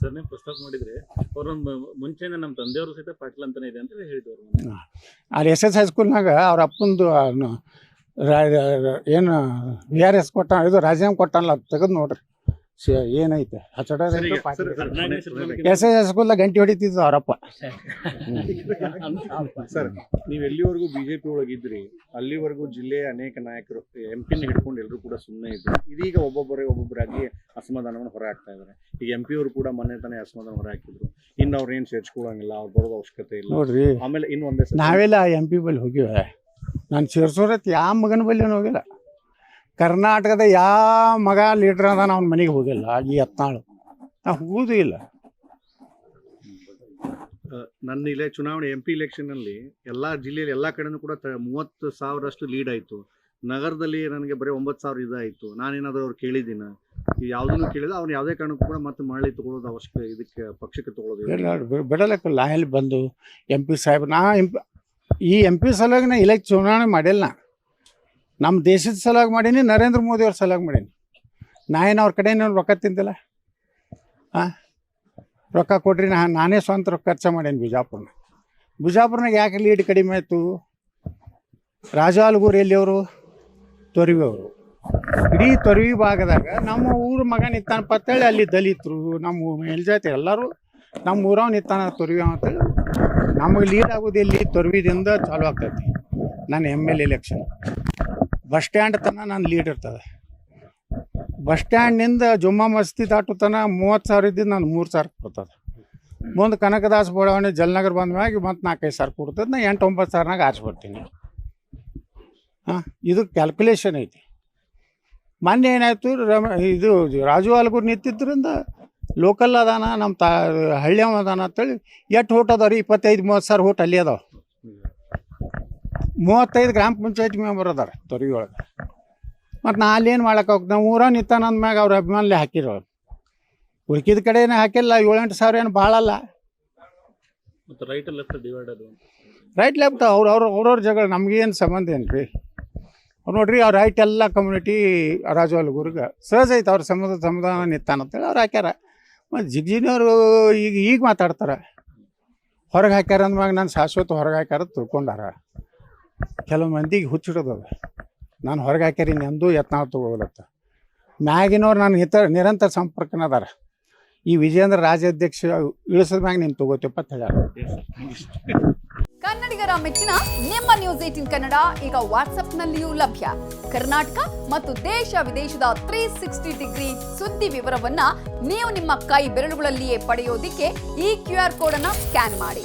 Sir ಅವರು ಪುಸ್ತಕ ಮಾಡಿದ್ರೆ ಅವ್ರ ಮುಂಚೆನೇ ನಮ್ಮ ತಂದೆಯವರು ಸಹಿತ ಪಾಟೀಲ್ ಅಂತಾನೆ ಇದೆ ಅಂತ ಹೇಳಿದವರು ಅಲ್ಲಿ ಎಸ್ ಎಸ್ ಹೈಸ್ಕೂಲ್ನಾಗ ಅವ್ರ ಅಪ್ಪಂದು ಏನು ವಿ ಆರ್ ಎಸ್ ಕೊಟ್ಟ, ಇದು ರಾಜೀನಾಮೆ ಕೊಟ್ಟಾನಲ್ಲ, ತೆಗೆದು ನೋಡ್ರಿ. ಶ- ಏನೈತೆ? ಎಸ್ ಎಸ್ ಎಸ್ ಹೈಸ್ಕೂಲ್ದಾಗ ಗಂಟೆ ಹೊಡಿತಿದ್ರು ಅವರಪ್ಪ. ಸರ್ ನೀವು ಎಲ್ಲಿವರೆಗೂ ಬಿಜೆಪಿ ಒಳಗಿದ್ರಿ ಅಲ್ಲಿವರೆಗೂ ಜಿಲ್ಲೆಯ ಅನೇಕ ನಾಯಕರು ಎಂ ಪಿನ ಹಿಡ್ಕೊಂಡು ಎಲ್ಲರೂ ಕೂಡ ಸುಮ್ಮನೆ ಇದ್ರು. ಇದೀಗ ಒಬ್ಬೊಬ್ಬರೇ ಒಬ್ಬೊಬ್ಬರಾಗಿ ಅಸಮಾಧಾನವನ್ನು ಹೊರ ಹಾಕ್ತಾ ಇದ್ದಾರೆ. ಈಗ ಎಂ ಪಿ ಅವರು ಕೂಡ ಮೊನ್ನೆ ತಾನೇ ಅಸಮಾಧಾನ ಹೊರ ಹಾಕಿದ್ರು ಇನ್ನು ಅವ್ರು ಏನು ಸೇರ್ಸ್ಕೊಳಂಗಿಲ್ಲ ಅವ್ರು ಬರೋದು ಅವಶ್ಯಕತೆ ಇಲ್ಲ. ನೋಡ್ರಿ ಆಮೇಲೆ ಇನ್ನು ಒಂದೇ ಸಲ ನಾವೆಲ್ಲ ಎಂ ಪಿ ಬಳಿ ಹೋಗಿವೆ. ನಾನು ಸೇರ್ಸೋರತ್ ಯಾವ ಮಗನ ಬಳಿ ಹೋಗಿಲ್ಲ. ಕರ್ನಾಟಕದ ಯಾವ ಮಗ ಲೀಡ್ರ್ ಅದ ಅವ್ನ ಮನೆಗೆ ಹೋಗಿಲ್ಲ ಈ ಹತ್ನಾಳು. ನಾ ಹೋಗುದೂ ಇಲ್ಲ. ನನ್ನ ಇಲ್ಲೇ ಚುನಾವಣೆ ಎಂ ಪಿ ಇಲೆಕ್ಷನ್ನಲ್ಲಿ ಅಲ್ಲಿ ಎಲ್ಲಾ ಜಿಲ್ಲೆಯಲ್ಲಿ ಎಲ್ಲಾ ಕಡೆನೂ ಕೂಡ ಮೂವತ್ತು ಸಾವಿರಷ್ಟು ಲೀಡ್ ಆಯ್ತು. ನಗರದಲ್ಲಿ ನನಗೆ ಬರೀ ಒಂಬತ್ತು ಸಾವಿರ ಇದಾಯಿತು. ನಾನೇನಾದ್ರೂ ಅವ್ರು ಕೇಳಿದ್ದೀನ? ಯಾವುದನ್ನು ಕೇಳಿದ ಅವ್ನು ಯಾವುದೇ ಕಾರಣಕ್ಕೂ ಕೂಡ ಮತ್ತೆ ಮರಳಿ ತಗೊಳ್ಳೋದು ಅವಶ್ಯಕ ಇದಕ್ಕೆ ಪಕ್ಷಕ್ಕೆ ತಗೊಳ್ಳೋದು ಇಲ್ಲ ಲಾಯಲ್ಲಿ ಬಂದು ಎಂ ಪಿ ಸಾಹೇಬ್ ನಾ ಎಂ ಪಿ ಈ ಎಂ ಪಿ ಸಲುವಾಗಿ ನಾ ಇಲೆಕ್ ಚುನಾವಣೆ ಮಾಡಿಲ್ಲ. ನಾ ನಮ್ಮ ದೇಶದ ಸಲುವಾಗಿ ಮಾಡೀನಿ, ನರೇಂದ್ರ ಮೋದಿ ಅವ್ರ ಸಲುವಾಗಿ ಮಾಡೀನಿ. ನಾ ಏನು ಅವ್ರ ಕಡೆ ಏನು ರೊಕ್ಕ ತಿಂದಿಲ್ಲ? ಹಾಂ ರೊಕ್ಕ ಕೊಡ್ರಿ, ನಾ, ನಾನೇ ಸ್ವಂತ ರೊಕ್ಕ ಖರ್ಚು ಮಾಡೀನಿ ಬಿಜಾಪುರನ ಬಿಜಾಪುರನಾಗ ಯಾಕೆ ಲೀಡ್ ಕಡಿಮೆ ಆಯಿತು? ರಾಜಾಲ್ಗೂರು ಎಲ್ಲಿಯವರು? ತೊರಿವಿ ಅವರು ಇಡೀ ತೊರವಿ ಭಾಗದಾಗ ನಮ್ಮ ಊರ ಮಗ ನಿಂತಾನಪ್ಪ ಅಂತೇಳಿ ಅಲ್ಲಿ ದಲಿತರು ನಮ್ಮ ಮೇಲ್ಜಾತಿ ಎಲ್ಲರೂ ನಮ್ಮ ಊರವ್ ನಿಂತಾನ ತೊರಿವಿ ಅಂತೇಳಿ ನಮಗೆ ಲೀಡ್ ಆಗೋದು ಇಲ್ಲಿ ತೊರವಿದಿಂದ ಚಾಲು ಆಗ್ತೈತಿ. ನಾನು M L election bus stand ತನಕ ನಾನು ಲೀಡ್ ಇರ್ತದೆ. ಬಸ್ ಸ್ಟ್ಯಾಂಡ್ನಿಂದ ಜುಮ್ಮಾ ಮಸ್ತಿ ದಾಟು ತನಕ ಮೂವತ್ತು ಸಾವಿರ ಇದ್ದಿದ್ದು ನಾನು ಮೂರು ಸಾವಿರ ಕೊಡ್ತದೆ. ಮುಂದೆ ಕನಕದಾಸ ಬಡಾವಣೆ ಜಲ್ನಗರ್ ಬಂದ ಮ್ಯಾಗ ಮತ್ತು ನಾಲ್ಕೈದು ಸಾವಿರ ಕೊಡ್ತದೆ. ನಾ ಎಂಟು ಒಂಬತ್ತು ಸಾವಿರನಾಗ ಆರಿಸ್ಬಿಡ್ತೀನಿ. ಹಾಂ, ಇದು ಕ್ಯಾಲ್ಕುಲೇಷನ್ ಐತಿ. ಮೊನ್ನೆ ಏನಾಯ್ತು, ರಮ, ಇದು ರಾಜು ಆಲ್ಗೂರ್ ನಿಂತಿದ್ದರಿಂದ ಲೋಕಲ್ ಅದಾನ ನಮ್ಮ ತಾ, ಹಳ್ಳಿಯವ ಅದಾನ ಅಂತೇಳಿ ಎಷ್ಟು ಹೋಟ್ ಅದಾವ ರೀ ಇಪ್ಪತ್ತೈದು, ಮೂವತ್ತು ಸಾವಿರ ಓಟ್ ಅಲ್ಲಿ ಅದಾವ. ಮೂವತ್ತೈದು ಗ್ರಾಮ ಪಂಚಾಯತ್ ಮೆಂಬರ್ ಅದಾರ ತೊರಿ ಒಳಗೆ ಮತ್ತು ನಾ ಅಲ್ಲೇನು ಮಾಡಕ್ಕೆ ಹೋಗ್ ನಾವು ಊರ ನಿಂತಾನ ಅಂದ್ಮ್ಯಾಗ ಅವ್ರ ಅಭಿಮಾನಿ ಹಾಕಿರೋ ಉಳ್ಕಿದ ಕಡೆನೇ ಹಾಕಿಲ್ಲ ಏಳೆಂಟು ಸಾವಿರ ಏನು ಭಾಳ ಅಲ್ಲ. ಮತ್ತೆ ರೈಟ್ ಲೆಫ್ಟ್ ರೈಟ್ ಲೆಫ್ಟ್ ಅವ್ರು ಅವ್ರು ಅವ್ರವ್ರ ಜಗಳ ನಮಗೇನು ಸಂಬಂಧ ಏನು ರೀ ಅವ್ರು ನೋಡ್ರಿ ಅವ್ರ ರೈಟ್ ಎಲ್ಲ ಕಮ್ಯುನಿಟಿ ರಾಜವಲ್ ಗುರುಗೆ ಸಹಜ ಐತೆ ಅವ್ರ ಸಮುದಾಯ ಸಮಾಧಾನ ನಿತ್ತಾನ ಅಂತೇಳಿ ಅವ್ರು ಹಾಕ್ಯಾರ. ಮತ್ತು ಜಿಗ್ಜಿನವರು ಈಗ ಈಗ ಮಾತಾಡ್ತಾರೆ. ಹೊರಗೆ ಹಾಕ್ಯಾರ ಅಂದ್ಮ್ಯಾಗ ನಾನು ಶಾಶ್ವತ ಹೊರಗೆ ಹಾಕ್ಯಾರ ತಿಳ್ಕೊಂಡಾರ. ಕೆಲವು ಮಂದಿಗೆ ಹುಚ್ಚಿಡೋದು ನಾನು ಹೊರಗೆ ಹಾಕ್ಯಾರಿ ಎಂದೂ ಯತ್ನ ತಗೋಲತ್ತ ಮ್ಯಾಗಿನವ್ರು ನಾನು ಹಿತ ನಿರಂತರ ಸಂಪರ್ಕನ ಅದಾರ ಈ ವಿಜೇಂದ್ರ ರಾಜ್ಯಾಧ್ಯಕ್ಷ ಇಳಿಸಿದ ಮ್ಯಾಗ ನೀನು ತಗೋತೀವಪ್ಪ ಹೇಳ್ಯಾರ. ಕನ್ನಡಿಗರ ಮೆಚ್ಚಿನ ನಿಮ್ಮ ನ್ಯೂಸ್ ಏಟಿನ್ ಕನ್ನಡ ಈಗ ವಾಟ್ಸ್ಆಪ್ನಲ್ಲಿಯೂ ಲಭ್ಯ. ಕರ್ನಾಟಕ ಮತ್ತು ದೇಶ ವಿದೇಶದ ತ್ರೀ ಸಿಕ್ಸ್ಟಿ ಡಿಗ್ರಿ ಸುದ್ದಿ ವಿವರವನ್ನ ನೀವು ನಿಮ್ಮ ಕೈ ಬೆರಳುಗಳಲ್ಲಿಯೇ ಪಡೆಯೋದಿಕ್ಕೆ ಈ ಕ್ಯೂ ಆರ್ ಕೋಡ್ ಸ್ಕ್ಯಾನ್ ಮಾಡಿ.